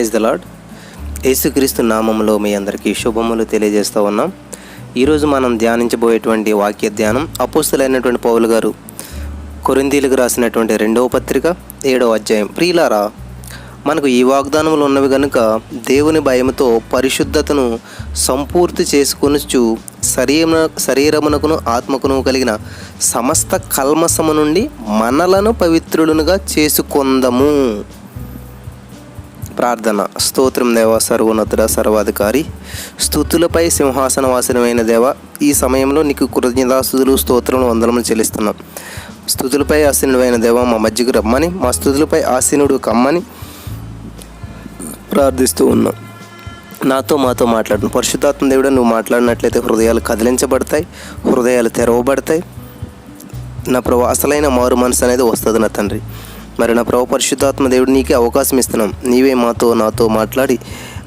Praise the lord యేసుక్రీస్తు నామంలో మీ అందరికీ శుభములు తెలియజేస్తూ ఉన్నాం. ఈరోజు మనం ధ్యానించబోయేటువంటి వాక్య ధ్యానం అపోస్తులైనటువంటి పౌలు గారు కొరిందీలకు రాసినటువంటి రెండవ పత్రిక ఏడవ అధ్యాయం. ప్రియులారా మనకు ఈ వాగ్దానములు ఉన్నవి కనుక దేవుని భయముతో పరిశుద్ధతను సంపూర్తి చేసుకొనుచు శరీర శరీరమునకును ఆత్మకును కలిగిన సమస్త కల్మసము నుండి మనలను పవిత్రులనుగా చేసుకొందము. ప్రార్థన. స్తోత్రం దేవ సర్వోన్నతుడ సర్వాధికారి. స్థుతులపై సింహాసనవాసనమైన దేవ ఈ సమయంలో నీకు కృతజ్ఞతాస్తుతులు స్తోత్రం వందనములు చెల్లిస్తున్నాం. స్థుతులపై ఆసీనుడైన దేవ మా మధ్యకు రమ్మని మా స్థుతులపై ఆసీనుడు కమ్మని ప్రార్థిస్తూ ఉన్నాం. నాతో మాతో మాట్లాడు. పరిశుద్ధాత్మ దేవుడు నువ్వు మాట్లాడినట్లయితే హృదయాలు కదిలించబడతాయి హృదయాలు తెరవబడతాయి. నా ప్రభు అసలైన మారు మనసు అనేది వస్తుంది నా తండ్రి. మరి నా ప్రభు పరిశుద్ధాత్మ దేవుడు నీకే అవకాశం ఇస్తున్నాం. నీవే మాతో నాతో మాట్లాడి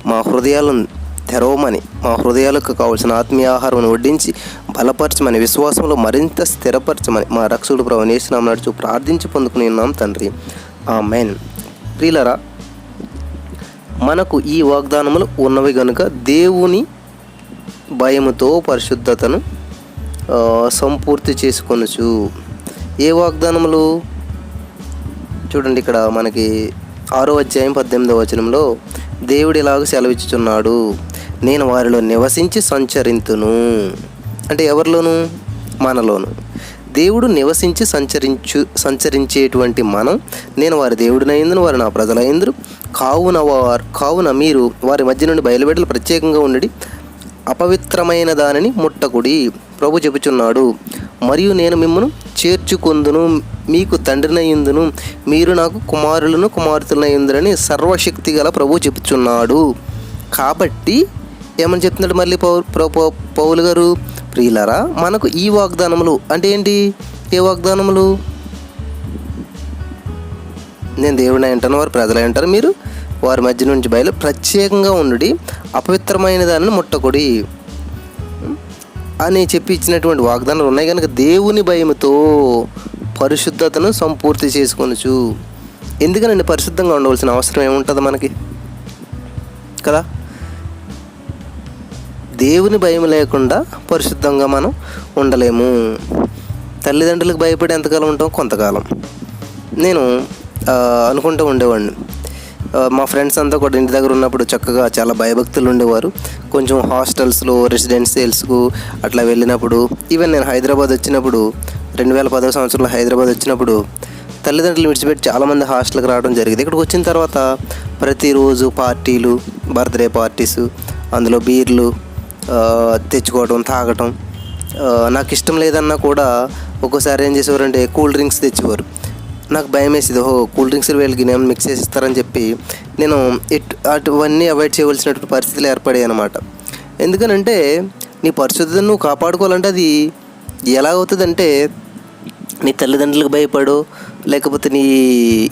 మా హృదయాలను తెరవమని మా హృదయాలకు కావలసిన ఆత్మీయ ఆహారం వడ్డించి బలపరచమని విశ్వాసంలో మరింత స్థిరపరచమని మా రక్షకుడు ప్రభు నేసినాం నడుచు ప్రార్థించి పొందుకుని ఉన్నాం తండ్రి. ఆ మెయిన్ ప్రియులరా మనకు ఈ వాగ్దానములు ఉన్నవి కనుక దేవుని భయముతో పరిశుద్ధతను సంపూర్తి చేసుకొనచ్చు ఏ వాగ్దానములు? చూడండి ఇక్కడ మనకి ఆరో అధ్యాయం పద్దెనిమిదవ వచనంలో దేవుడు ఇలాగ సెలవిచ్చుచున్నాడు. నేను వారిలో నివసించి సంచరింతును. అంటే ఎవరిలోను? మనలోను. దేవుడు నివసించి సంచరించు సంచరించేటువంటి మనం నేను వారి దేవుడినైందును వారు నా ప్రజలైందరు. కావున వారు కావున మీరు వారి మధ్య నుండి బయలుబెట్టలు ప్రత్యేకంగా ఉండి అపవిత్రమైన దానిని ముట్టకుడి. ప్రభు చెబుచున్నాడు మరియు నేను మిమ్మను చేర్చుకొందును మీకు తండ్రినయ్యుందును మీరు నాకు కుమారులను కుమార్తెలనయ్యుందురని సర్వశక్తి గల ప్రభు చెబుచున్నాడు కాబట్టి ఏమని చెప్తున్నాడు మళ్ళీ పౌ ప్ర- పౌలు గారు? ప్రియులరా మనకు ఈ వాగ్దానములు అంటే ఏంటి? ఏ వాగ్దానములు? నేను దేవుడిని అంటాను వారు ప్రజలు అంటారు. మీరు వారి మధ్య నుంచి బయలు ప్రత్యేకంగా ఉండి అపవిత్రమైన దానిని ముట్టకొడి. అని చెప్పి ఇచ్చినటువంటి వాగ్దానాలు ఉన్నాయి. కనుక దేవుని భయముతో పరిశుద్ధతను సంపూర్తి చేసుకొనచ్చు ఎందుకనండి పరిశుద్ధంగా ఉండవలసిన అవసరం ఏముంటుంది మనకి? కదా? దేవుని భయం లేకుండా పరిశుద్ధంగా మనం ఉండలేము. తల్లిదండ్రులకు భయపడి ఎంతకాలం ఉంటాం? కొంతకాలం. నేను అనుకుంటూ ఉండేవాడిని. మా ఫ్రెండ్స్ అంతా కూడా ఇంటి దగ్గర ఉన్నప్పుడు చక్కగా చాలా భయభక్తులు ఉండేవారు. కొంచెం హాస్టల్స్లో రెసిడెన్షియల్స్కు అట్లా వెళ్ళినప్పుడు ఈవెన్ నేను హైదరాబాద్ వచ్చినప్పుడు రెండు వేల పదవ సంవత్సరంలో హైదరాబాద్ వచ్చినప్పుడు తల్లిదండ్రులు విడిచిపెట్టి చాలామంది హాస్టల్కి రావడం జరిగింది. ఇక్కడికి వచ్చిన తర్వాత ప్రతిరోజు పార్టీలు బర్త్డే పార్టీస్ అందులో బీర్లు తెచ్చుకోవడం తాగటం నాకు ఇష్టం లేదన్నా కూడా ఒక్కోసారి ఏం చేసేవారంటే కూల్ డ్రింక్స్ తెచ్చేవారు. నాకు భయం వేసేది ఓహో కూల్ డ్రింక్స్ వీళ్ళకి నేను మిక్స్ చేసి ఇస్తారని చెప్పి నేను ఇటు అటువన్నీ అవాయిడ్ చేయవలసినటువంటి పరిస్థితులు ఏర్పడాయి అనమాట ఎందుకనంటే నీ పరిశుద్ధతను నువ్వు కాపాడుకోవాలంటే అది ఎలా అవుతుందంటే నీ తల్లిదండ్రులకు భయపడు లేకపోతే నీ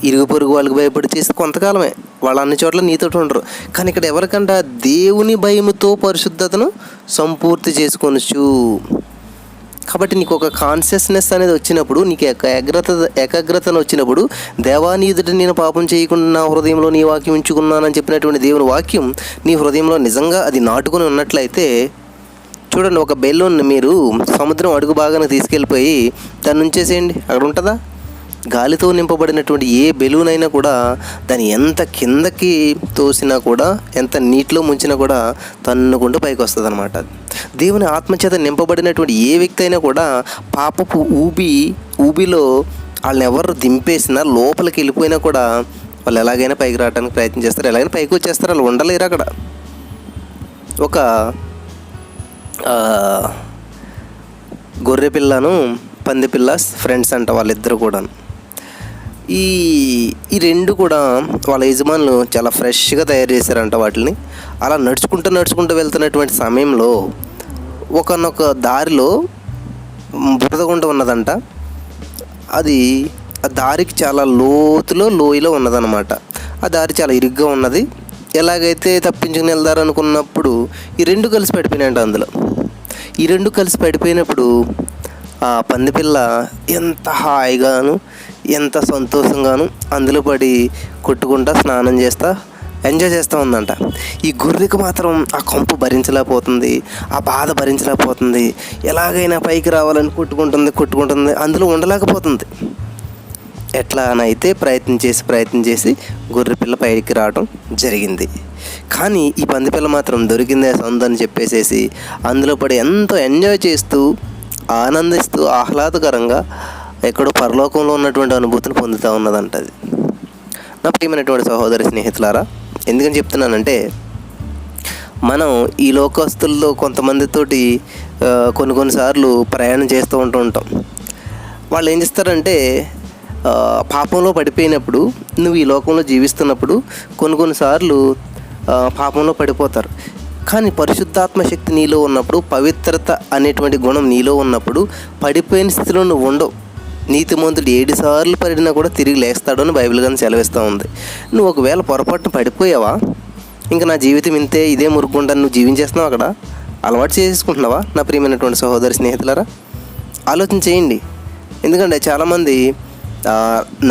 ఇరుగు పొరుగు వాళ్ళకి భయపడి చేస్తే కొంతకాలమే. వాళ్ళు అన్ని చోట్ల నీతో ఉండరు. కానీ ఇక్కడ ఎవరికంట దేవుని భయముతో పరిశుద్ధతను సంపూర్తి చేసుకోవచ్చు కాబట్టి నీకు ఒక కాన్షియస్నెస్ అనేది వచ్చినప్పుడు నీకు ఏకాగ్రత ఏకాగ్రతను వచ్చినప్పుడు దేవాని ఎదుట నేను పాపం చేయకుండా నా హృదయంలో నీ వాక్యం ఉంచుకున్నానని చెప్పినటువంటి దేవుని వాక్యం నీ హృదయంలో నిజంగా అది నాటుకుని ఉన్నట్లయితే చూడండి ఒక బెలూన్ మీరు సముద్రం అడుగు భాగానికి తీసుకెళ్ళిపోయి దాన్ని ఉంచేసేయండి. అక్కడ ఉంటుందా? గాలితో నింపబడినటువంటి ఏ బెలూన్ అయినా కూడా దాన్ని ఎంత కిందకి తోసినా కూడా ఎంత నీటిలో ముంచినా కూడా తన్నుకుంటూ పైకి వస్తుంది అనమాట దేవుని ఆత్మచేత నింపబడినటువంటి ఏ వ్యక్తి అయినా కూడా పాపపు ఊబి ఊబిలో వాళ్ళని ఎవరు దింపేసినా లోపలికి వెళ్ళిపోయినా కూడా వాళ్ళు ఎలాగైనా పైకి రావడానికి ప్రయత్నం చేస్తారు. ఎలాగైనా పైకి వచ్చేస్తారు. వాళ్ళు ఉండలేరు అక్కడ. ఒక గొర్రె పిల్లను పంది పిల్ల ఫ్రెండ్స్ అంట వాళ్ళిద్దరు కూడా ఈ ఈ రెండు కూడా వాళ్ళ యజమానులు చాలా ఫ్రెష్గా తయారు చేశారంట వాటిని అలా నడుచుకుంటూ నడుచుకుంటూ వెళ్తున్నటువంటి సమయంలో ఒకనొక దారిలో బురదగుంట ఉన్నదంట. అది ఆ దారికి చాలా లోతులో లోయలో ఉన్నదన్నమాట. ఆ దారి చాలా ఇరుగ్గా ఉన్నది. ఎలాగైతే తప్పించుకుని వెళ్దారనుకున్నప్పుడు ఈ రెండు కలిసి పడిపోయినాయంట అందులో. ఈ రెండు కలిసి పడిపోయినప్పుడు ఆ పందిపిల్ల ఎంత హాయిగాను ఎంత సంతోషంగాను అందులో పడి కొట్టుకుంటా స్నానం చేస్తా ఎంజాయ్ చేస్తూ ఉందంట. ఈ గొర్రెకి మాత్రం ఆ కంపు భరించలేకపోతుంది ఆ బాధ భరించలేకపోతుంది. ఎలాగైనా పైకి రావాలని కొట్టుకుంటుంది కొట్టుకుంటుంది అందులో ఉండలేకపోతుంది. ఎట్లా అని అయితే ప్రయత్నం చేసి ప్రయత్నం చేసి గొర్రె పిల్ల పైకి రావడం జరిగింది. కానీ ఈ పంది పిల్ల మాత్రం దొరికిందే అని చెప్పేసేసి అందులో పడి ఎంతో ఎంజాయ్ చేస్తూ ఆనందిస్తూ ఆహ్లాదకరంగా ఎక్కడో పరలోకంలో ఉన్నటువంటి అనుభూతిని పొందుతూ ఉన్నదంట అది. నా ప్రియమైనటువంటి సహోదరి స్నేహితులారా ఎందుకని చెప్తున్నానంటే మనం ఈ లోకస్తుల్లో కొంతమందితోటి కొన్ని కొన్నిసార్లు ప్రయాణం చేస్తూ ఉంటూ ఉంటాం. వాళ్ళు ఏం చేస్తారంటే పాపంలో పడిపోయినప్పుడు నువ్వు ఈ లోకంలో జీవిస్తున్నప్పుడు కొన్ని కొన్నిసార్లు పాపంలో పడిపోతారు. కానీ పరిశుద్ధాత్మ శక్తి నీలో ఉన్నప్పుడు పవిత్రత అనేటువంటి గుణం నీలో ఉన్నప్పుడు పడిపోయిన స్థితిలో నువ్వు ఉండవు. నీతిమంతుడు ఏడు సార్లు పడినా కూడా తిరిగి లేస్తాడు అని బైబిల్ కానీ సెలవిస్తూ ఉంది. నువ్వు ఒకవేళ పొరపాటున పడిపోయావా? ఇంకా నా జీవితం ఇంతే ఇదే మురుక్కుంటాను నువ్వు జీవించేస్తున్నావు అక్కడ? అలవాటు చేసుకుంటున్నావా నా ప్రియమైనటువంటి సహోదరి స్నేహితులరా? ఆలోచన చేయండి. ఎందుకంటే చాలామంది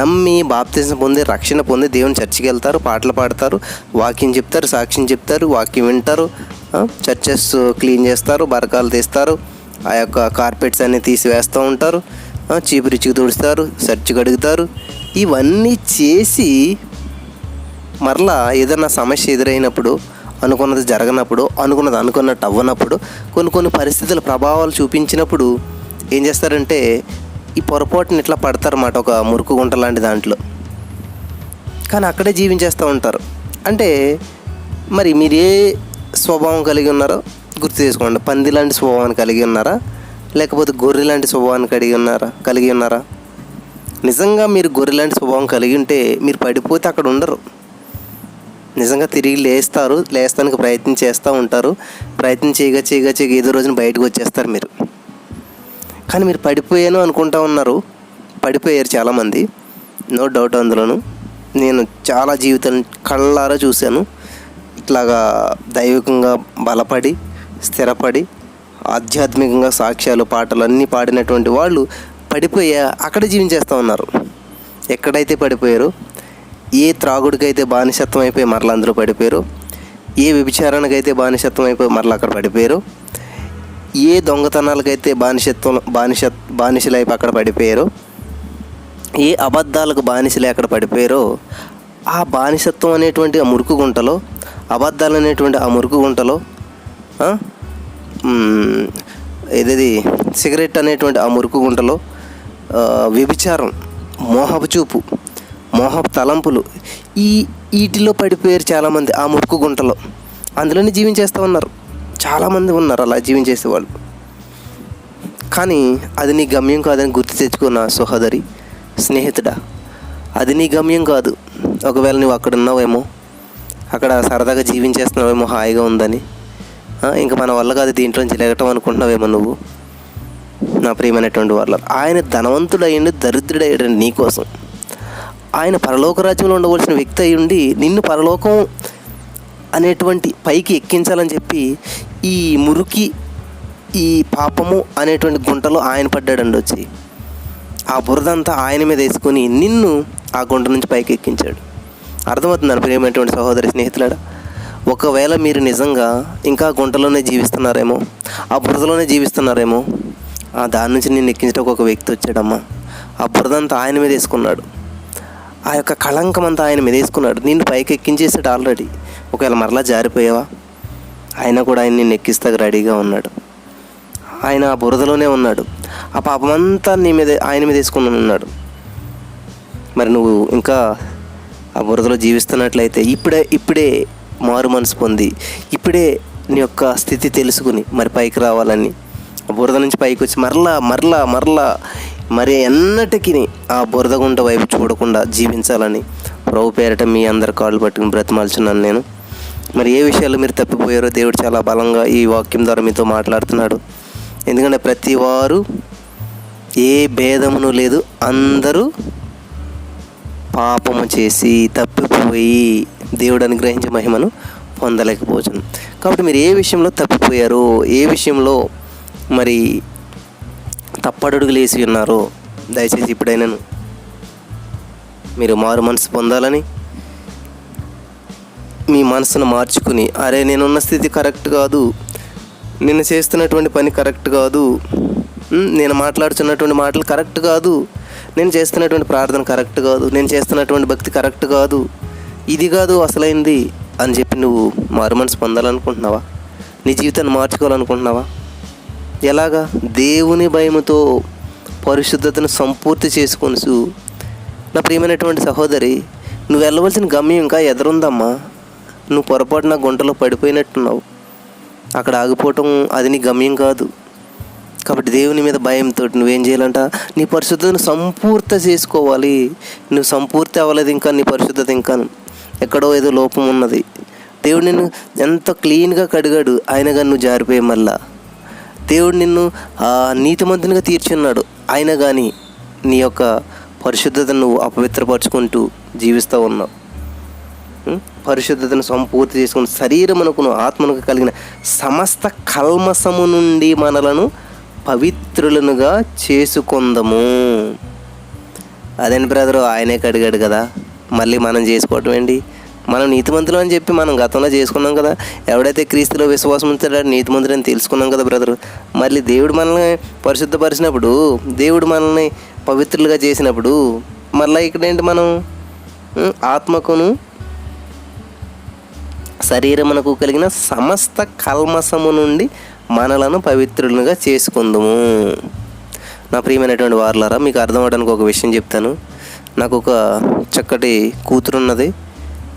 నమ్మి బాప్తిజం పొంది రక్షణ పొంది దేవుని చర్చికి వెళ్తారు పాటలు పాడతారు వాక్యం చెప్తారు సాక్ష్యం చెప్తారు వాక్యం వింటారు చర్చెస్ క్లీన్ చేస్తారు బరకాలు తీస్తారు ఆ యొక్క కార్పెట్స్ అన్ని తీసివేస్తూ ఉంటారు. చీపురిచ్చికి తుడుస్తారు చర్చి కడుగుతారు. ఇవన్నీ చేసి మరలా ఏదైనా సమస్య ఎదురైనప్పుడు అనుకున్నది జరగనప్పుడు అనుకున్నది అనుకున్నట్టు అవ్వనప్పుడు కొన్ని కొన్ని పరిస్థితుల ప్రభావాలు చూపించినప్పుడు ఏం చేస్తారంటే ఈ పొరపాటుని ఇట్లా పడతారన్నమాట ఒక మురుకు గుంట లాంటి దాంట్లో. కానీ అక్కడే జీవించేస్తూ ఉంటారు. అంటే మరి మీరు ఏ స్వభావం కలిగి ఉన్నారో? గుర్తు చేసుకోండి పంది లాంటి స్వభావాన్ని కలిగి ఉన్నారా? లేకపోతే గొర్రె లాంటి స్వభావాన్ని కలిగి ఉన్నారా? కలిగి ఉన్నారా? నిజంగా మీరు గొర్రె లాంటి స్వభావం కలిగి ఉంటే మీరు పడిపోతే అక్కడ ఉండరు. నిజంగా తిరిగి లేస్తారు లేస్తానికి ప్రయత్నం చేస్తూ ఉంటారు. ప్రయత్నం చేయగా చేయగా చేయగా ఏదో రోజున బయటకు వచ్చేస్తారు మీరు. కానీ మీరు పడిపోయాను అనుకుంటా ఉన్నారు. పడిపోయారు చాలామంది. నో డౌట్ అందులోను. నేను చాలా జీవితం కళ్ళారా చూశాను. ఇట్లాగా దైవికంగా బలపడి స్థిరపడి ఆధ్యాత్మికంగా సాక్ష్యాలు పాటలు అన్నీ పాడినటువంటి వాళ్ళు పడిపోయా అక్కడ జీవించేస్తూ ఉన్నారు. ఎక్కడైతే పడిపోయారో ఏ త్రాగుడికైతే బానిసత్వం అయిపోయి మరల అందరూ పడిపోయారు ఏ వ్యభిచారానికైతే బానిసత్వం అయిపోయి మరలా అక్కడ పడిపోయారు ఏ దొంగతనాలకైతే బానిసత్వం బానిస బానిసలైపు అక్కడ పడిపోయారో ఏ అబద్ధాలకు బానిసలే అక్కడ పడిపోయారో ఆ బానిసత్వం అనేటువంటి ఆ మురుకు గుంటలో అబద్ధాలు అనేటువంటి ఆ మురుకు గుంటలో ఏదేది సిగరెట్ అనేటువంటి ఆ మురుకు గుంటలో వ్యభిచారం మోహపు చూపు మోహపు తలంపులు ఈ వీటిలో పడిపోయారు చాలామంది ఆ మురుకు గుంటలో. అందులోనే జీవించేస్తూ ఉన్నారు. చాలామంది ఉన్నారు అలా జీవించేసే వాళ్ళు కానీ అది నీ గమ్యం కాదని గుర్తు తెచ్చుకున్న సహోదరి స్నేహితుడా అది నీ గమ్యం కాదు. ఒకవేళ నువ్వు అక్కడ ఉన్నావేమో అక్కడ సరదాగా జీవించేస్తున్నావేమో హాయిగా ఉందని ఇంకా మన వల్ల కాదు దీంట్లోంచి లేగటం అనుకుంటున్నావేమో నువ్వు? నా ప్రియమైనటువంటి వాళ్ళ ఆయన ధనవంతుడయ్యండి దరిద్రుడయ్యండి నీకోసం. ఆయన పరలోక రాజ్యంలో ఉండవలసిన వ్యక్తి అయి ఉండి నిన్ను పరలోకం అనేటువంటి పైకి ఎక్కించాలని చెప్పి ఈ మురికి ఈ పాపము అనేటువంటి గుంటలో ఆయన పడ్డాడండి వచ్చి. ఆ బురదంతా ఆయన మీద వేసుకొని నిన్ను ఆ గుంట నుంచి పైకి ఎక్కించాడు అర్థమవుతుందని ప్రియమైనటువంటి సహోదరి స్నేహితులారా? ఒకవేళ మీరు నిజంగా ఇంకా గుంటలోనే జీవిస్తున్నారేమో ఆ బురదలోనే జీవిస్తున్నారేమో ఆ దాని నుంచి నేను ఎక్కించడానికి ఒక వ్యక్తి వచ్చాడమ్మా. ఆ బురదంతా ఆయన మీద వేసుకున్నాడు. ఆ యొక్క కళంకం అంతా ఆయన మీద వేసుకున్నాడు. నిన్ను పైకి ఎక్కించేసాడు ఆల్రెడీ. ఒకవేళ మరలా జారిపోయావా? ఆయన కూడా ఆయన నిన్ను ఎక్కిస్తాక రెడీగా ఉన్నాడు. ఆయన ఆ బురదలోనే ఉన్నాడు. ఆ పాపమంతా నీ మీద ఆయన మీద వేసుకుని ఉన్నాడు. మరి నువ్వు ఇంకా ఆ బురదలో జీవిస్తున్నట్లయితే ఇప్పుడే ఇప్పుడే మారు మనసు పొంది ఇప్పుడే నీ యొక్క స్థితి తెలుసుకుని మరి పైకి రావాలని. ఆ బురద నుంచి పైకి వచ్చి మరలా మరలా మరలా మరి ఎన్నటికి ఆ బురద గుంట వైపు చూడకుండా జీవించాలని ప్రభు పేరట మీ అందరి కాళ్ళు పట్టుకుని బ్రతిమాల్చున్నాను నేను. మరి ఏ విషయాలు మీరు తప్పిపోయారో దేవుడు చాలా బలంగా ఈ వాక్యం ద్వారా మీతో మాట్లాడుతున్నాడు. ఎందుకంటే ప్రతి వారు ఏ భేదమును లేదు అందరూ పాపము చేసి తప్పిపోయి దేవుడు అనుగ్రహించే మహిమను పొందలేకపోవచ్చు. కాబట్టి మీరు ఏ విషయంలో తప్పిపోయారో ఏ విషయంలో మరి తప్పడుగులు వేసి ఉన్నారో దయచేసి ఇప్పుడైనాను మీరు మారు మనసు పొందాలని మీ మనసును మార్చుకుని అరే నేనున్న స్థితి కరెక్ట్ కాదు నేను చేస్తున్నటువంటి పని కరెక్ట్ కాదు నేను మాట్లాడుతున్నటువంటి మాటలు కరెక్ట్ కాదు నేను చేస్తున్నటువంటి ప్రార్థన కరెక్ట్ కాదు నేను చేస్తున్నటువంటి భక్తి కరెక్ట్ కాదు ఇది కాదు అసలైంది అని చెప్పి నువ్వు మారు మనసు పొందాలనుకుంటున్నావా నీ జీవితాన్ని మార్చుకోవాలనుకుంటున్నావా? ఎలాగా? దేవుని భయముతో పరిశుద్ధతను సంపూర్తి చేసుకొనుసు నా ప్రియమైనటువంటి సహోదరి నువ్వు వెళ్ళవలసిన గమ్యం ఇంకా ఎదురుందమ్మా. నువ్వు పొరపాటున గుంటలో పడిపోయినట్టున్నావు. అక్కడ ఆగిపోవటం అది నీ గమ్యం కాదు. కాబట్టి దేవుని మీద భయంతో నువ్వేం చేయాలంట? నీ పరిశుద్ధతను సంపూర్త చేసుకోవాలి. నువ్వు సంపూర్తి అవ్వలేదు ఇంకా నీ పరిశుద్ధత ఇంకా. ఎక్కడో ఏదో లోపం ఉన్నది. దేవుడు నిన్ను ఎంత క్లీన్గా కడిగాడు అయినగా నువ్వు జారిపోయే మళ్ళా. దేవుడు నిన్ను ఆ, నీతిమంతునిగా తీర్చున్నాడు ఆయన కానీ నీ యొక్క పరిశుద్ధతను నువ్వు అపవిత్రపరుచుకుంటూ జీవిస్తూ ఉన్నావు. పరిశుద్ధతను సంపూర్తి చేసుకుని శరీరమునకును ఆత్మనకు కలిగిన సమస్త కల్మసము నుండి మనలను పవిత్రులనుగా చేసుకుందము. అదేంటి బ్రదరు? ఆయనే కడిగాడు కదా. మళ్ళీ మనం చేసుకోవటం ఏంటి? మనం నీతిమంతులు అని చెప్పి మనం గతంలో చేసుకున్నాం కదా. ఎవడైతే క్రీస్తులో విశ్వాసం ఉంచాడో నీతిమంతుడు అని తెలుసుకున్నాం కదా బ్రదరు. మళ్ళీ దేవుడు మనల్ని పరిశుద్ధపరిచినప్పుడు దేవుడు మనల్ని పవిత్రులుగా చేసినప్పుడు మళ్ళీ ఇక్కడ ఏంటి మనం? ఆత్మకును శరీరమునకు కలిగిన సమస్త కల్మసము నుండి మనలను పవిత్రులుగా చేసుకుందుము. నా ప్రియమైనటువంటి వారులారా మీకు అర్థం అవడానికి ఒక విషయం చెప్తాను. నాకు ఒక చక్కటి కూతురున్నది.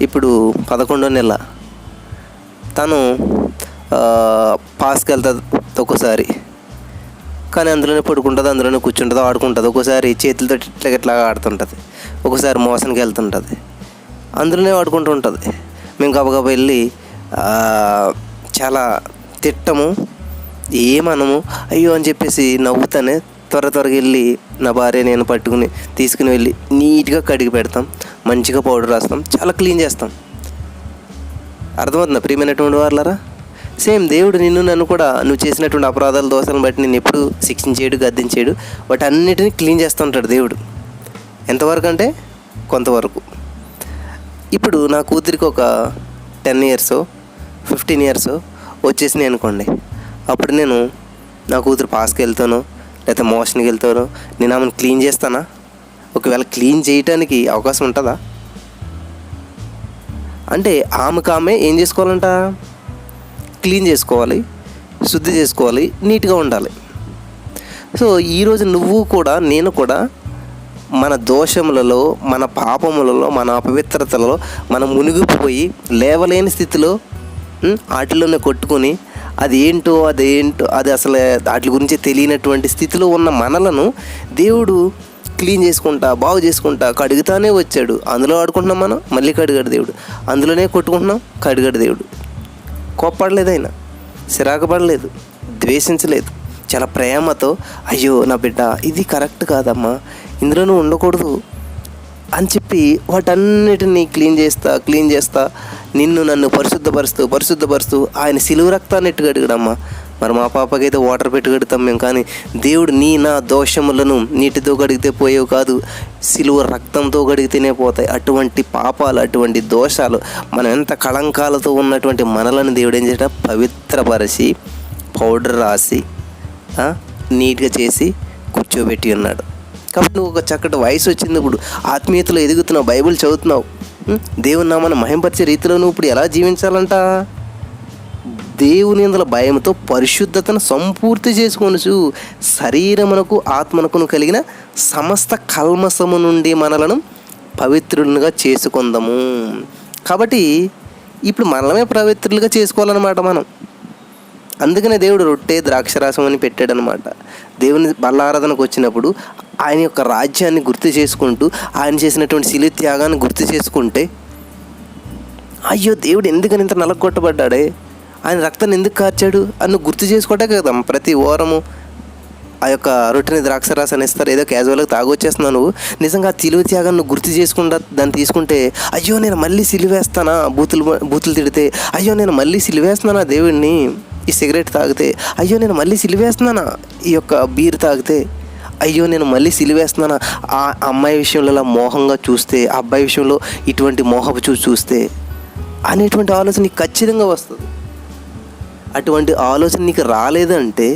ఇప్పుడు పదకొండో నెల. తను పాస్కి వెళ్తుంది ఒక్కోసారి కానీ అందులోనే పడుకుంటుంది అందులోనే కూర్చుంటుంది ఆడుకుంటుంది. ఒక్కోసారి చేతులతో ఇట్లా ఇట్లా ఆడుతుంటుంది. ఒక్కోసారి మోసంకి వెళ్తుంటుంది. అందులోనే ఆడుకుంటూ ఉంటుంది. మేము గబగబ వెళ్ళి చాలా తిట్టము. ఏమనము? అయ్యో అని చెప్పేసి నవ్వుతానే త్వర త్వరగా వెళ్ళి నా భార్య నేను పట్టుకుని తీసుకుని వెళ్ళి నీట్గా కడిగి పెడతాం. మంచిగా పౌడర్ రాస్తాం. చాలా క్లీన్ చేస్తాం. అర్థమవుతుందా ప్రియమైనటువంటి వాళ్ళరా సేమ్ దేవుడు నిన్ను నన్ను కూడా నువ్వు చేసినటువంటి అపరాధాల దోషాలను బట్టి నేను ఎప్పుడు శిక్షించేడు గద్దించేడు వాటి అన్నిటినీ క్లీన్ చేస్తూ ఉంటాడు దేవుడు. ఎంతవరకు అంటే? కొంతవరకు. ఇప్పుడు నా కూతురికి ఒక టెన్ ఇయర్స్ ఫిఫ్టీన్ ఇయర్స్ వచ్చేసినాయి అనుకోండి. అప్పుడు నేను నా కూతురు పాస్కి వెళ్తాను. లేకపోతే మోషన్కి వెళ్తాను నేను ఆమెను క్లీన్ చేస్తానా? ఒకవేళ క్లీన్ చేయటానికి అవకాశం ఉంటుందా? అంటే ఆమెకు ఆమె ఏం చేసుకోవాలంట? క్లీన్ చేసుకోవాలి శుద్ధి చేసుకోవాలి నీట్గా ఉండాలి. సో ఈరోజు నువ్వు కూడా నేను కూడా మన దోషములలో మన పాపములలో మన అపవిత్రతలలో మనం మునిగిపోయి లేవలేని స్థితిలో ఉం, వాటిలోనే కొట్టుకొని అది ఏంటో అదేంటో అది అసలు వాటి గురించి తెలియనటువంటి స్థితిలో ఉన్న మనలను దేవుడు క్లీన్ చేసుకుంటా బాగు చేసుకుంటా కడుగుతానే వచ్చాడు. అందులో ఆడుకుంటున్నాం మనం మళ్ళీ కడిగాడు దేవుడు. అందులోనే కొట్టుకుంటున్నాం కడిగాడు దేవుడు. కోప్పడలేదు ఆయన. సిరాకపడలేదు ద్వేషించలేదు. చాలా ప్రేమతో అయ్యో నా బిడ్డ ఇది కరెక్ట్ కాదమ్మా. ఇందులో నువ్వు ఉండకూడదు. అని చెప్పి వాటన్నిటిని క్లీన్ చేస్తా క్లీన్ చేస్తా నిన్ను నన్ను పరిశుద్ధపరుస్తూ పరిశుద్ధపరుస్తూ ఆయన సిలువు రక్తాన్ని ఎట్టుగడిగడమ్మా. మరి మా పాపకైతే వాటర్ పెట్టి కడతాం మేము కానీ దేవుడు నీ నా దోషములను నీటితో కడిగితే పోయేవి కాదు. సిలువ రక్తంతో కడిగితేనే పోతాయి. అటువంటి పాపాలు అటువంటి దోషాలు మనం ఎంత కళంకాలతో ఉన్నటువంటి మనలను దేవుడు ఏం చేయట పవిత్రపరిచి పౌడర్ రాసి నీట్గా చేసి కూర్చోబెట్టి ఉన్నాడు. కాబట్టి నువ్వు ఒక చక్కటి వయసు వచ్చింది ఇప్పుడు. ఆత్మీయతలో ఎదుగుతున్నావు బైబిల్ చదువుతున్నావు. దేవుని నామాన్ని మహింపరిచే రీతిలో నువ్వు ఇప్పుడు ఎలా జీవించాలంట? దేవుని అందుల భయంతో పరిశుద్ధతను సంపూర్తి చేసుకొనుచు శరీరమునకు ఆత్మనకును కలిగిన సమస్త కల్మసము నుండి మనలను పవిత్రులుగా చేసుకుందాము. కాబట్టి ఇప్పుడు మనమే పవిత్రులుగా చేసుకోవాలన్నమాట మనం. అందుకనే దేవుడు రొట్టె ద్రాక్షరాసం అని పెట్టాడనమాట దేవుని బల్లారాధనకు వచ్చినప్పుడు ఆయన యొక్క రాజ్యాన్ని గుర్తు చేసుకుంటూ ఆయన చేసినటువంటి శిలి త్యాగాన్ని గుర్తు చేసుకుంటే అయ్యో దేవుడు ఎందుకని ఇంత నలగొట్టబడ్డాడే? ఆయన రక్తాన్ని ఎందుకు కార్చాడు? అని గుర్తు చేసుకోవటే కదా ప్రతి ఓరము ఆ యొక్క రొట్టెని ద్రాక్షరాసని ఇస్తారు ఏదో క్యాజువల్గా తాగొచ్చేస్తున్నావు నువ్వు. నిజంగా ఆ తిలువ త్యాగాన్ని నువ్వు గుర్తు చేసుకుంటా దాన్ని తీసుకుంటే అయ్యో నేను మళ్ళీ సిలివేస్తానా బూతులు బూతులు తిడితే అయ్యో నేను మళ్ళీ సిలివేస్తున్నానా దేవుడిని ఈ సిగరెట్ తాగితే అయ్యో నేను మళ్ళీ సిలివేస్తున్నానా ఈ యొక్క బీర్ తాగితే అయ్యో నేను మళ్ళీ సిలివేస్తున్నానా ఆ అమ్మాయి విషయంలో ఇలా మోహంగా చూస్తే ఆ అబ్బాయి విషయంలో ఇటువంటి మోహపు చూసి చూస్తే అనేటువంటి ఆలోచన నీకు ఖచ్చితంగా వస్తుంది. అటువంటి ఆలోచన నీకు రాలేదంటే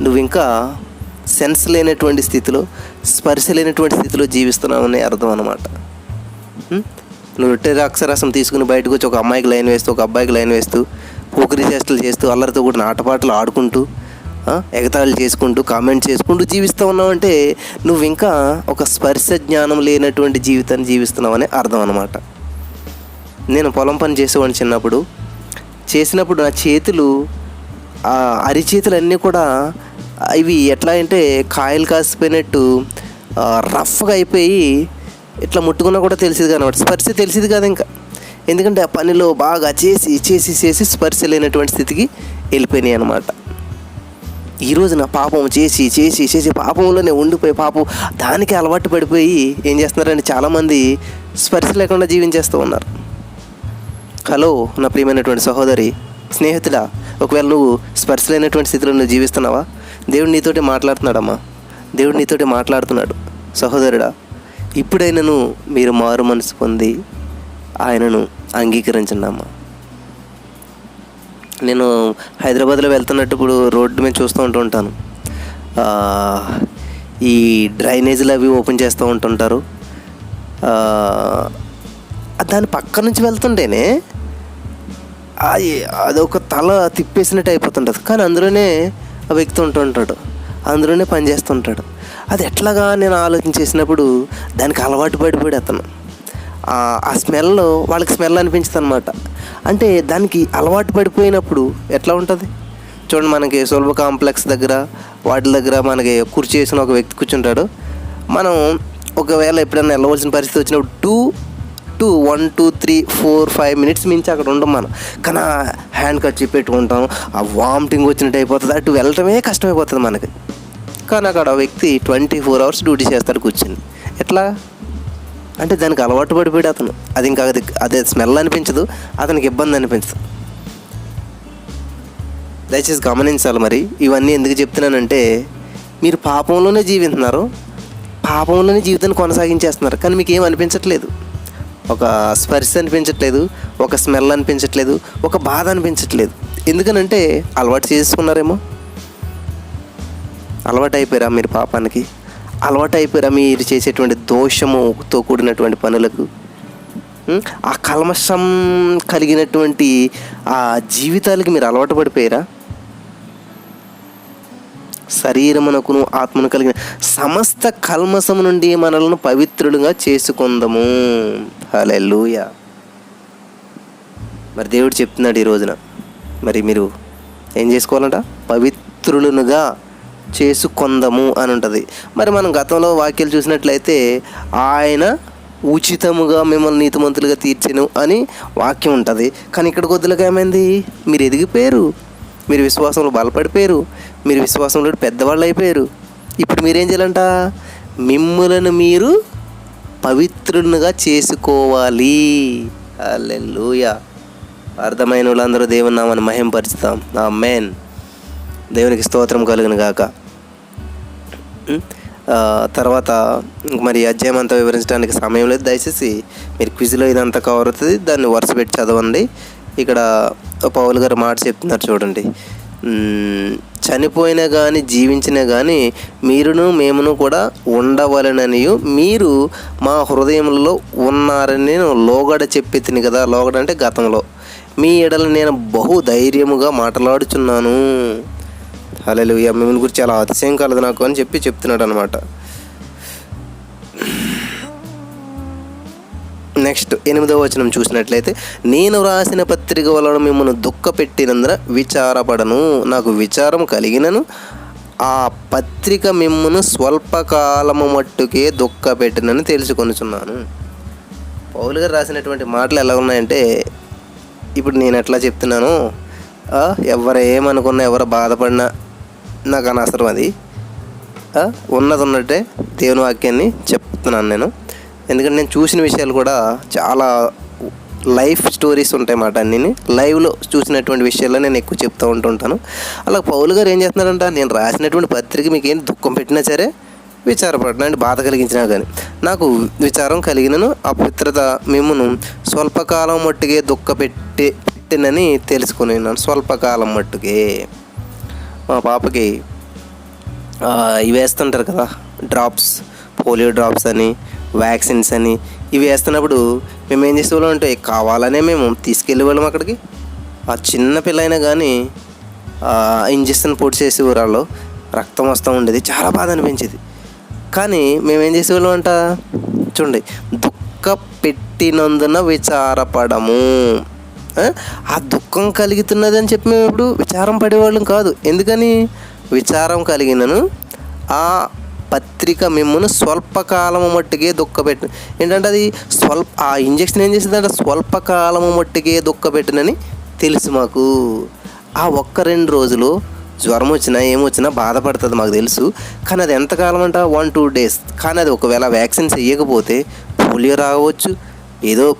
నువ్వు ఇంకా సెన్స్ లేనటువంటి స్థితిలో స్పర్శ లేనటువంటి స్థితిలో జీవిస్తున్నావు అనే అర్థం అనమాట నువ్వు రొట్టె అక్షరాసం తీసుకుని బయటకు వచ్చి ఒక అమ్మాయికి లైన్ వేస్తూ ఒక అబ్బాయికి లైన్ వేస్తూ పోకరి చేష్టలు చేస్తూ అల్లరితో కూడిన ఆటపాటలు ఆడుకుంటూ ఎగతాళి చేసుకుంటూ కామెంట్ చేసుకుంటూ జీవిస్తూ ఉన్నావంటే నువ్వు ఇంకా ఒక స్పర్శ జ్ఞానం లేనటువంటి జీవితాన్ని జీవిస్తున్నావు అర్థం అనమాట నేను పొలం పని చేసేవాడిని చిన్నప్పుడు. చేసినప్పుడు నా చేతులు ఆ అరిచేతులు అన్నీ కూడా ఇవి ఎట్లా అంటే కాయలు కాసిపోయినట్టు రఫ్గా అయిపోయి ఇట్లా ముట్టుకున్నా కూడా తెలిసేది కానమాట స్పర్శ తెలిసేది కాదు ఇంకా. ఎందుకంటే ఆ పనిలో బాగా చేసి చేసి చేసి స్పర్శ లేనటువంటి స్థితికి వెళ్ళిపోయినాయి అనమాట ఈ రోజున పాపం చేసి చేసి చేసి పాపంలోనే ఉండిపోయి పాపం దానికి అలవాటు పడిపోయి ఏం చేస్తున్నారంటే చాలామంది స్పర్శ లేకుండా జీవించేస్తూ ఉన్నారు. హలో నా ప్రియమైనటువంటి సహోదరి స్నేహితుడా ఒకవేళ నువ్వు స్పర్శ లేనటువంటి స్థితిలో నువ్వు జీవిస్తున్నావా? దేవుడు నీతోటి మాట్లాడుతున్నాడమ్మా. దేవుడు నీతోటి మాట్లాడుతున్నాడు. సహోదరుడా ఇప్పుడైనను మీరు మారు మనసు పొంది ఆయనను అంగీకరించండి అమ్మా నేను హైదరాబాద్లో వెళ్తున్నప్పుడు రోడ్డు మీద చూస్తూ ఉంటూ ఉంటాను. ఈ డ్రైనేజీలు అవి ఓపెన్ చేస్తూ ఉంటుంటారు దాని పక్క నుంచి వెళ్తుంటేనే అది అదొక తల తిప్పేసినట్టు అయిపోతుంటుంది. కానీ అందులోనే ఆ వ్యక్తి ఉంటుంటాడు అందులోనే పని చేస్తుంటాడు అది ఎట్లాగా నేను ఆలోచించేసినప్పుడు దానికి అలవాటు పడిపోయాడు అతను. ఆ స్మెల్ వాళ్ళకి స్మెల్ అనిపించదు అనమాట అంటే దానికి అలవాటు పడిపోయినప్పుడు ఎట్లా ఉంటుంది? చూడండి మనకి సులభ కాంప్లెక్స్ దగ్గర వాటి దగ్గర మనకి కుర్చీ వేసిన ఒక వ్యక్తి కూర్చుంటాడు. మనం ఒకవేళ ఎప్పుడైనా వెళ్ళవలసిన పరిస్థితి వచ్చినప్పుడు two two one two three four five minutes మించి అక్కడ ఉండం మనం. కానీ హ్యాండ్ కచ్చి పెట్టుకుంటాం ఆ వామిటింగ్ వచ్చినట్టు అయిపోతుంది అటు వెళ్ళటమే కష్టమైపోతుంది మనకి. కానీ అక్కడ ఆ వ్యక్తి ట్వంటీ ఫోర్ అవర్స్ డ్యూటీ చేస్తాడు కూర్చుని. ఎట్లా? అంటే దానికి అలవాటు పడిపోయాడు అతను. అది ఇంకా అది అదే స్మెల్ అనిపించదు అతనికి ఇబ్బంది అనిపించదు. దయచేసి గమనించాలి మరి ఇవన్నీ ఎందుకు చెప్తున్నానంటే మీరు పాపంలోనే జీవిస్తున్నారు పాపంలోనే జీవితాన్ని కొనసాగించేస్తున్నారు కానీ మీకు ఏం అనిపించట్లేదు. ఒక స్పర్శ అనిపించట్లేదు ఒక స్మెల్ అనిపించట్లేదు ఒక బాధ అనిపించట్లేదు. ఎందుకనంటే అలవాటు చేసుకున్నారేమో. అలవాటు అయిపోయారా మీరు పాపానికి? అలవాటైపోయారా మీరు చేసేటువంటి దోషముతో కూడినటువంటి పనులకు. ఆ కల్మషం కలిగినటువంటి ఆ జీవితాలకి మీరు అలవాటు పడిపోయారా? శరీరమునకును ఆత్మను కలిగిన సమస్త కల్మసము నుండి మనలను పవిత్రులుగా చేసుకుందాము. హల్లెలూయా. మరి దేవుడు చెప్తున్నాడు ఈ రోజున. మరి మీరు ఏం చేసుకోవాలంట? పవిత్రులనుగా చేసుకొందము అని ఉంటుంది. మరి మనం గతంలో వాక్యాలు చూసినట్లయితే ఆయన ఉచితముగా మిమ్మల్ని నీతిమంతులుగా తీర్చెను అని వాక్యం ఉంటుంది. కానీ ఇక్కడ కొద్దిగా ఏమైంది? మీరు ఎదిగిపోయారు. మీరు విశ్వాసంలో బలపడిపోయారు. మీరు విశ్వాసంలో పెద్దవాళ్ళు అయిపోయారు ఇప్పుడు మీరేం చేయాలంట? మిమ్ములను మీరు పవిత్రునిగా చేసుకోవాలి. అల్లెలుయా అర్థమైన వాళ్ళందరూ దేవుని నామని మహింపరుచుతాం. ఆ మెయిన్ దేవునికి స్తోత్రం కలుగును గాక. తర్వాత మరి అధ్యాయం అంతా వివరించడానికి సమయం లేదు. దయచేసి మీరు క్విజ్లో ఇదంతా కవర్ అవుతుంది. దాన్ని వరుస పెట్టి చదవండి. ఇక్కడ పౌలు గారు మాట చెప్తున్నారు చూడండి. చనిపోయినా కానీ జీవించినా కానీ మీరును మేమును కూడా ఉండవలననియు మీరు మా హృదయంలో ఉన్నారని నేను లోగడ చెప్పి కదా. లోగడ అంటే గతంలో. మీ ఎడల నేను బహు ధైర్యముగా మాట్లాడుచున్నాను. హలో మిమ్మల్ని గురించి చాలా అతిశయం కలదు నాకు అని చెప్పి చెప్తున్నాడు అనమాట నెక్స్ట్ ఎనిమిదవ వచనం చూసినట్లయితే నేను రాసిన పత్రిక వలన మిమ్మల్ని దుఃఖ పెట్టినందున విచారపడను నాకు విచారం కలిగినను. ఆ పత్రిక మిమ్మను స్వల్పకాలము మట్టుకే దుఃఖ పెట్టినని తెలుసుకొనిచున్నాను. పౌలు గారు రాసినటువంటి మాటలు ఎలా ఉన్నాయంటే ఇప్పుడు నేను ఎట్లా చెప్తున్నాను ఎవరు ఏమనుకున్నా ఎవరు బాధపడినా నాకు అనవసరం అది. ఉన్నది ఉన్నట్టే దేవుని వాక్యాన్ని చెప్తున్నాను నేను. ఎందుకంటే నేను చూసిన విషయాలు కూడా చాలా లైఫ్ స్టోరీస్ ఉంటాయి మాట అన్నీ లైవ్లో చూసినటువంటి విషయాల్లో నేను ఎక్కువ చెప్తూ ఉంటుంటాను అలా పౌలు గారు ఏం చేస్తున్నారంట నేను రాసినటువంటి పత్రిక మీకు ఏం దుఃఖం పెట్టినా సరే విచారపడిన అంటే బాధ కలిగించినా కానీ నాకు విచారం కలిగినను అపవిత్రత మిమ్మను స్వల్పకాలం మట్టుకే దుఃఖ పెట్టి పెట్టినని తెలుసుకున్నాను స్వల్పకాలం మట్టుకే. మా పాపకి ఇవి వేస్తుంటారు కదా డ్రాప్స్ పోలియో డ్రాప్స్ అని వ్యాక్సిన్స్ అని ఇవి వేస్తున్నప్పుడు మేము ఏం చేసేవాళ్ళం అంటే కావాలనే మేము తీసుకెళ్ళేవాళ్ళం అక్కడికి. ఆ చిన్న పిల్ల అయినా కానీ ఇంజక్షన్ పొడి చేసే ఊరాల్లో రక్తం వస్తూ ఉండేది. చాలా బాధ అనిపించేది. కానీ మేమేం చేసేవాళ్ళం అంట చూడండి దుఃఖ పెట్టినందున విచారపడము. ఆ? దుఃఖం కలుగుతున్నది అని చెప్పి మేము ఇప్పుడు విచారం పడేవాళ్ళం కాదు. ఎందుకని? విచారం కలిగినను ఆ పత్రిక మిమ్మల్ని స్వల్పకాలము మట్టుకే దుఃఖపెట్టిన. ఏంటంటే అది స్వల్ప ఆ ఇంజక్షన్ ఏం చేసిందంటే స్వల్పకాలము మట్టుకే దుఃఖపెట్టినని తెలుసు మాకు. ఆ ఒక్క రెండు రోజులు జ్వరం వచ్చినా ఏమొచ్చినా బాధపడుతుంది మాకు తెలుసు. కానీ అది ఎంతకాలం అంట? One two days. కానీ అది ఒకవేళ వ్యాక్సిన్స్ వేయకపోతే పోలియో రావచ్చు. ఏదో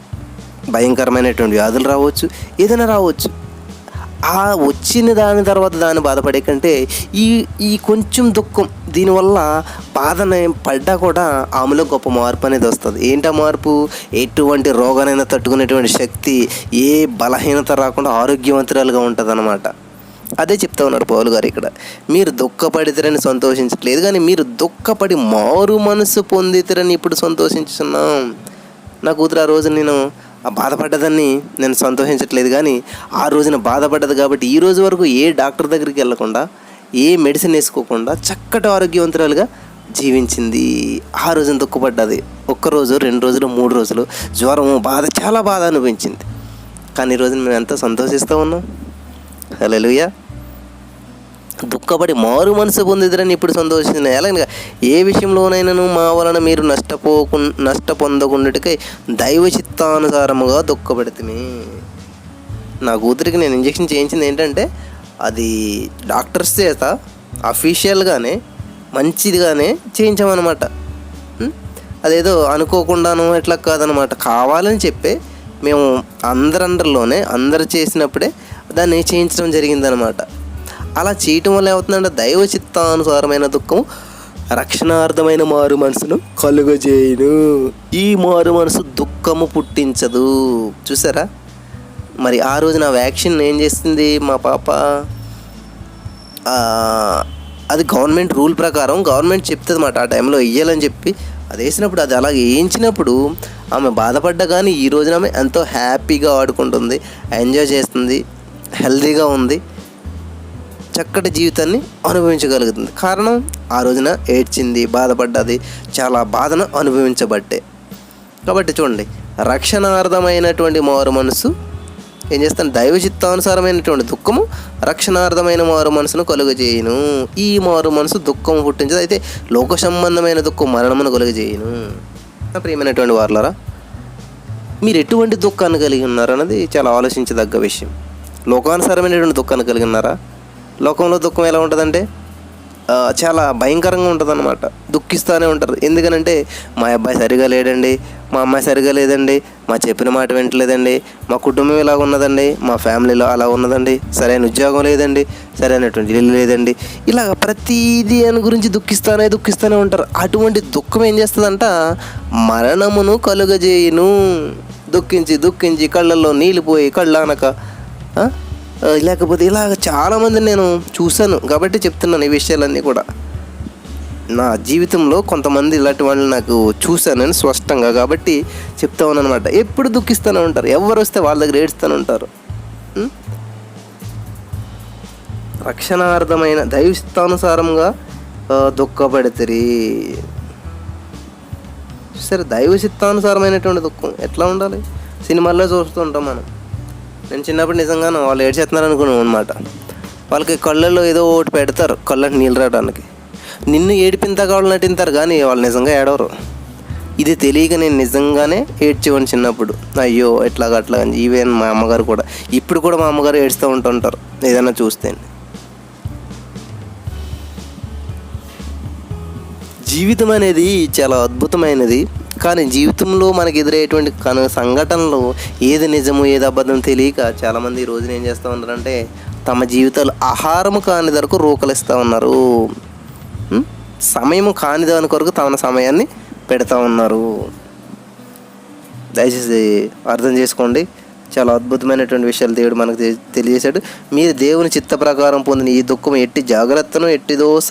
భయంకరమైనటువంటి వ్యాధులు రావచ్చు ఏదైనా రావచ్చు. ఆ వచ్చిన దాని తర్వాత దాన్ని బాధపడే కంటే ఈ ఈ కొంచెం దుఃఖం దీనివల్ల బాధనే పడ్డా కూడా ఆమెలో గొప్ప మార్పు అనేది వస్తుంది. ఏంటా మార్పు? ఎటువంటి రోగానైనా తట్టుకునేటువంటి శక్తి ఏ బలహీనత రాకుండా ఆరోగ్యవంతురాలుగా ఉంటుంది అదే చెప్తా ఉన్నారు పౌలు గారు ఇక్కడ. మీరు దుఃఖపడితేరని సంతోషించట్లేదు కానీ మీరు దుఃఖపడి మారు మనసు పొందితేరని ఇప్పుడు సంతోషించున్నాం నా కూతురు ఆ రోజు నేను ఆ బాధపడ్డదని నేను సంతోషించట్లేదు కానీ ఆ రోజున బాధపడ్డది కాబట్టి ఈ రోజు వరకు ఏ డాక్టర్ దగ్గరికి వెళ్ళకుండా ఏ మెడిసిన్ వేసుకోకుండా చక్కటి ఆరోగ్యవంతురాలుగా జీవించింది. ఆ రోజున దుఃఖపడ్డది. ఒక్క రోజు రెండు రోజులు మూడు రోజులు జ్వరము బాధ చాలా బాధ అనిపించింది కానీ ఈ రోజున మేము ఎంత సంతోషిస్తూ ఉన్నాం. హల్లెలూయా. దుఃఖపడి మారు మనసు పొందిదిరని ఇప్పుడు సంతోషించిన. ఎలాగనగా ఏ విషయంలోనైనాను మా వలన మీరు నష్టపోకు నష్ట పొందకుండాటికై దైవ చిత్తానుసారముగా దుఃఖపడితే నా కూతురికి నేను ఇంజెక్షన్ చేయించింది ఏంటంటే అది డాక్టర్స్ చేత అఫీషియల్గానే మంచిదిగానే చేయించామన్నమాట. అదేదో అనుకోకుండాను ఎట్లా కాదనమాట కావాలని చెప్పే మేము అందరందరిలోనే అందరు చేసినప్పుడే దాన్ని చేయించడం జరిగిందనమాట అలా చేయటం వల్ల ఏమవుతుందంటే దైవ చిత్తానుసారమైన దుఃఖం రక్షణార్థమైన మారు మనసును కలుగజేయును. ఈ మారు మనసు దుఃఖము పుట్టించదు. చూసారా? మరి ఆ రోజు నా వ్యాక్సిన్ ఏం చేస్తుంది మా పాప? అది గవర్నమెంట్ రూల్ ప్రకారం గవర్నమెంట్ చెప్తుంది మాట ఆ టైంలో వేయాలని చెప్పి. అది వేసినప్పుడు అది అలా వేయించినప్పుడు ఆమె బాధపడ్డా కానీ ఈ రోజున ఆమె ఎంతో హ్యాపీగా ఆడుకుంటుంది ఎంజాయ్ చేస్తుంది హెల్తీగా ఉంది. చక్కటి జీవితాన్ని అనుభవించగలుగుతుంది. కారణం ఆ రోజున ఏడ్చింది బాధపడ్డది చాలా బాధను అనుభవించబట్టే. కాబట్టి చూడండి రక్షణార్థమైనటువంటి మారు మనసు ఏం చేస్తాను? దైవ చిత్తానుసారమైనటువంటి దుఃఖము రక్షణార్థమైన మారు మనసును కలుగజేయును. ఈ మారు మనసు దుఃఖము పుట్టించదు అయితే లోక సంబంధమైన దుఃఖం మరణమును కలుగజేయును. నా ప్రియమైనటువంటి వారులరా మీరు ఎటువంటి దుఃఖాన్ని కలిగి ఉన్నారన్నది చాలా ఆలోచించదగ్గ విషయం. లోకానుసారమైనటువంటి దుఃఖాన్ని కలిగి ఉన్నారా? లోకంలో దుఃఖం ఎలా ఉంటుందంటే చాలా భయంకరంగా ఉంటుంది అనమాట దుఃఖిస్తూనే ఉంటారు. ఎందుకనంటే మా అబ్బాయి సరిగా లేడండి మా అమ్మాయి సరిగా లేదండి మా చెప్పిన మాట వింటలేదండి మా కుటుంబం ఇలా ఉన్నదండి మా ఫ్యామిలీలో అలా ఉన్నదండి సరైన ఉద్యోగం లేదండి సరైనటువంటి ఇల్లు లేదండి. ఇలా ప్రతిదీ అని గురించి దుఃఖిస్తానే దుఃఖిస్తూనే ఉంటారు. అటువంటి దుఃఖం ఏం చేస్తుందంట? మరణమును కలుగజేయును. దుఃఖించి దుఃఖించి కళ్ళల్లో నీళ్ళు పోయి కళ్ళానక అనక లేకపోతే ఇలాగ చాలామంది నేను చూశాను కాబట్టి చెప్తున్నాను ఈ విషయాలన్నీ కూడా. నా జీవితంలో కొంతమంది ఇలాంటి వాళ్ళు నాకు చూశాను నేను స్పష్టంగా కాబట్టి చెప్తా ఉన్నానమాట ఎప్పుడు దుఃఖిస్తూనే ఉంటారు. ఎవరు వస్తే వాళ్ళ దగ్గర ఏడుస్తూనే ఉంటారు. రక్షణార్థమైన దైవచిత్తానుసారంగా దుఃఖపడితే సరే దైవ చిత్తానుసారమైనటువంటి దుఃఖం. ఎట్లా ఉండాలి? సినిమాల్లో చూస్తూ ఉంటాం మనం. నేను చిన్నప్పుడు నిజంగానే వాళ్ళు ఏడ్చేస్తున్నారు అనుకున్నాను అనమాట వాళ్ళకి కళ్ళల్లో ఏదో ఒకటి పెడతారు కళ్ళకి నీళ్ళు రావడానికి. నిన్ను ఏడిపింత కావాలి నటింతారు కానీ వాళ్ళు నిజంగా ఏడవరు. ఇది తెలియక నేను నిజంగానే ఏడ్చేవాడిని చిన్నప్పుడు. అయ్యో ఎట్లాగ అట్లా అని. ఈవెన్ మా అమ్మగారు కూడా. ఇప్పుడు కూడా మా అమ్మగారు ఏడుస్తూ ఉంటుంటారు ఏదైనా చూస్తే. జీవితం అనేది చాలా అద్భుతమైనది. కానీ జీవితంలో మనకు ఎదురయ్యేటువంటి కను సంఘటనలు ఏది నిజము ఏది అబద్ధం తెలియక చాలామంది ఈ రోజున ఏం చేస్తూ ఉన్నారంటే తమ జీవితాలు ఆహారము కాని ధరకు రూకలిస్తూ ఉన్నారు. సమయం కాని దాని కొరకు తమ సమయాన్ని పెడతా ఉన్నారు. దయచేసి అర్థం చేసుకోండి. చాలా అద్భుతమైనటువంటి విషయాలు దేవుడు మనకు తెలియజేశాడు. మీరు దేవుని చిత్త ప్రకారం పొందిన ఈ దుఃఖం ఎట్టి జాగ్రత్తను ఎట్టి దోశ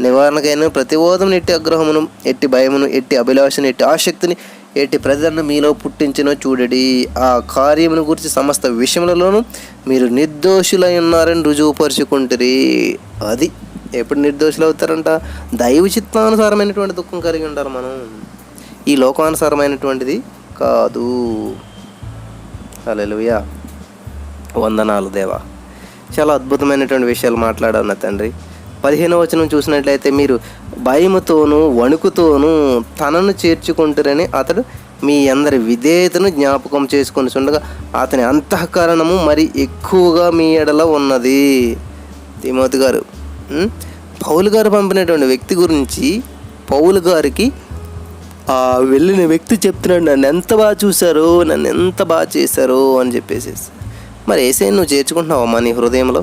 నివారణకైన ప్రతిబోధమును ఎట్టి అగ్రహమును ఎట్టి భయమును ఎట్టి అభిలాషను ఎట్టి ఆసక్తిని ఎట్టి ప్రజలను మీలో పుట్టించినో చూడడి. ఆ కార్యమును గురించి సమస్త విషయములలోనూ మీరు నిర్దోషులై ఉన్నారని రుజువుపరుచుకుంటారు. అది ఎప్పుడు నిర్దోషులు అవుతారంట దైవ చిత్తానుసారమైనటువంటి దుఃఖం కలిగి ఉండాలి మనం. ఈ లోకానుసారమైనటువంటిది కాదు. అలెలుయా వందనాలు దేవా. చాలా అద్భుతమైనటువంటి విషయాలు మాట్లాడాను నా తండ్రి. పదిహేనవ వచనం చూసినట్లయితే మీరు భయముతోనూ వణుకుతోనూ తనను చేర్చుకుంటారని అతడు మీ అందరి విధేయతను జ్ఞాపకం చేసుకొని చూడగా అతని అంతఃకరణము మరి ఎక్కువగా మీ ఎడల ఉన్నది. తిమోతి గారు పౌలు గారు పంపినటువంటి వ్యక్తి గురించి పౌలు గారికి ఆ వెళ్ళిన వ్యక్తి చెప్తున్నాడు నన్ను ఎంత బాగా చూశారు నన్ను ఎంత బాగా చేశారు అని చెప్పేసి మరి ఏసై నువ్వు చేర్చుకుంటున్నావమ్మా నీ హృదయంలో?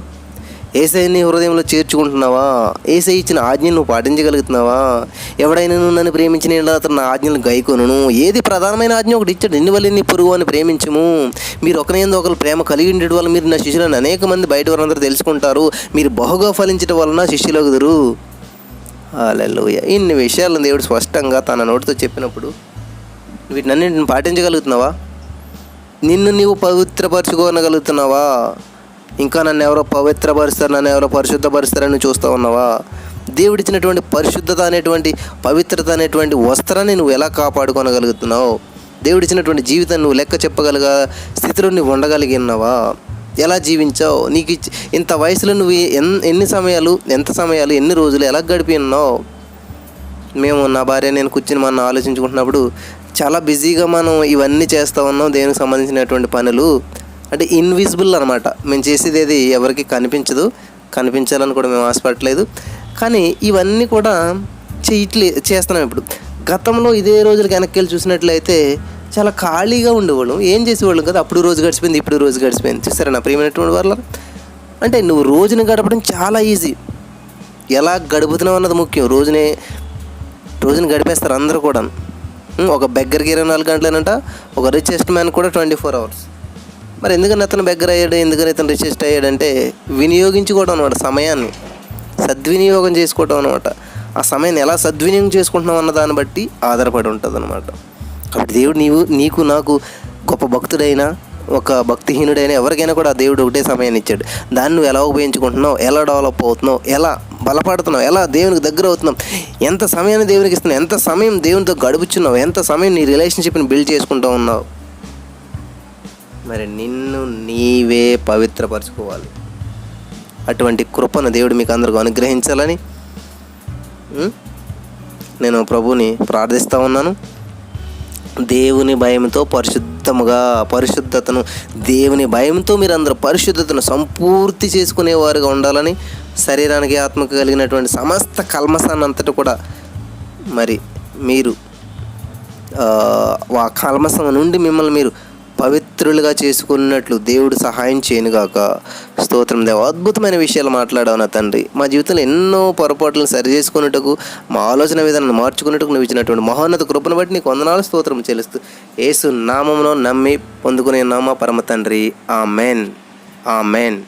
ఏసై నీ హృదయంలో చేర్చుకుంటున్నావా? ఏసై ఇచ్చిన ఆజ్ఞను నువ్వు పాటించగలుగుతున్నావా? ఎవడైనా నువ్వు నన్ను ప్రేమించిన అతను నా ఆజ్ఞలు గైకొను ఏది ప్రధానమైన ఆజ్ఞ? ఒకటి ఇచ్చాడు. ఎన్ని వల్ల నీ పొరుగు అని ప్రేమించము. మీరు ఒకరిని ఒకరు ప్రేమ కలిగి ఉండడం వల్ల మీరు నా శిష్యులను అనేక మంది బయట వారందరూ తెలుసుకుంటారు. మీరు బహుగా ఫలించడం వలన శిష్యులగుదురు హల్లెలూయా. ఇన్ని విషయాలను దేవుడు స్పష్టంగా తన నోటితో చెప్పినప్పుడు వీటినన్నింటిని పాటించగలుగుతున్నావా? నిన్ను నీవు పవిత్రపరచుకోనగలుగుతున్నావా? ఇంకా నన్ను ఎవరో పవిత్రపరుస్తారు నన్ను ఎవరో పరిశుద్ధపరుస్తారని చూస్తూ ఉన్నావా? దేవుడిచ్చినటువంటి పరిశుద్ధత అనేటువంటి పవిత్రత అనేటువంటి వస్త్రాన్ని నువ్వు ఎలా కాపాడుకోనగలుగుతున్నావు? దేవుడిచ్చినటువంటి జీవితాన్ని నువ్వు లెక్క చెప్పగలగా స్థితిలో నువ్వు ఉండగలిగినావా? ఎలా జీవించావు? నీకు ఇచ్చి- ఇంత వయసులో నువ్వు ఎన్ ఎన్ని సమయాలు ఎంత సమయాలు ఎన్ని రోజులు ఎలా గడిపి ఉన్నావు? మేము నా భార్య నేను కూర్చుని మనం ఆలోచించుకుంటున్నప్పుడు చాలా బిజీగా మనం ఇవన్నీ చేస్తూ ఉన్నాం దేనికి సంబంధించినటువంటి పనులు. అంటే ఇన్విజిబుల్ అనమాట మేము చేసేది ఏది ఎవరికి కనిపించదు. కనిపించాలని కూడా మేము ఆశపడట్లేదు. కానీ ఇవన్నీ కూడా చేయట్లే చేస్తున్నాం ఇప్పుడు. గతంలో ఇదే రోజులు వెనక్కి వెళ్ళి చూసినట్లయితే చాలా ఖాళీగా ఉండేవాళ్ళం. ఏం చేసేవాళ్ళం కదా? అప్పుడు రోజు గడిచిపోయింది ఇప్పుడు రోజు గడిచిపోయింది. చూసారా నా ప్రియమైనటువంటి వాళ్ళ అంటే నువ్వు రోజుని గడపడం చాలా ఈజీ. ఎలా గడుపుతున్నావు అన్నది ముఖ్యం. రోజునే రోజుని గడిపేస్తారు అందరూ కూడా ఒక బెగ్గరికి ఇరవై నాలుగు గంటలేనంట. ఒక రిచెస్ట్ మ్యాన్ కూడా ట్వంటీ ఫోర్ అవర్స్. మరి ఎందుకని అతను బెగ్గర అయ్యాడు? ఎందుకని అతను రిచెస్ట్ అయ్యాడంటే వినియోగించుకోవడం అనమాట సమయాన్ని. సద్వినియోగం చేసుకోవడం అనమాట ఆ సమయాన్ని ఎలా సద్వినియోగం చేసుకుంటున్నావు అన్న దాన్ని బట్టి ఆధారపడి ఉంటుంది అనమాట కాబట్టి దేవుడు నీవు నీకు నాకు గొప్ప భక్తుడైనా ఒక భక్తిహీనుడైన ఎవరికైనా కూడా దేవుడు ఒకటే సమయాన్ని ఇచ్చాడు. దాన్ని నువ్వు ఎలా ఉపయోగించుకుంటున్నావు? ఎలా డెవలప్ అవుతున్నావు? ఎలా బలపడుతున్నావు? ఎలా దేవునికి దగ్గర అవుతున్నావు? ఎంత సమయాన్ని దేవునికి ఇస్తున్నావు? ఎంత సమయం దేవునితో గడుపుచున్నావు? ఎంత సమయం నీ రిలేషన్షిప్ని బిల్డ్ చేసుకుంటూ ఉన్నావు? మరి నిన్ను నీవే పవిత్రపరచుకోవాలి. అటువంటి కృపను దేవుడు మీకు అందరికీ అనుగ్రహించాలని నేను ప్రభుని ప్రార్థిస్తూ ఉన్నాను. దేవుని భయంతో పరిశుద్ధముగా పరిశుద్ధతను దేవుని భయంతో మీరు అందరూ పరిశుద్ధతను సంపూర్తి చేసుకునేవారుగా ఉండాలని శరీరానికి ఆత్మకు కలిగినటువంటి సమస్త కల్మసాన్ని అంతటి కూడా మరి మీరు ఆ కల్మసం నుండి మిమ్మల్ని మీరు పవిత్రులుగా చేసుకున్నట్లు దేవుడు సహాయం చేయనుగాక. స్తోత్రం దేవ. అద్భుతమైన విషయాలు మాట్లాడావు నా తండ్రి. మా జీవితంలో ఎన్నో పొరపాట్లను సరి చేసుకున్నట్టుకు మా ఆలోచన విధానాన్ని మార్చుకున్నట్టుకు నువ్వు ఇచ్చినటువంటి మహోన్నత కృపను బట్టి నీకు వందనాలు స్తోత్రం చెల్లిస్తూ ఏసు నామమును నమ్మి పొందుకునే నామ పరమ తండ్రి. ఆ మెన్ ఆ మెన్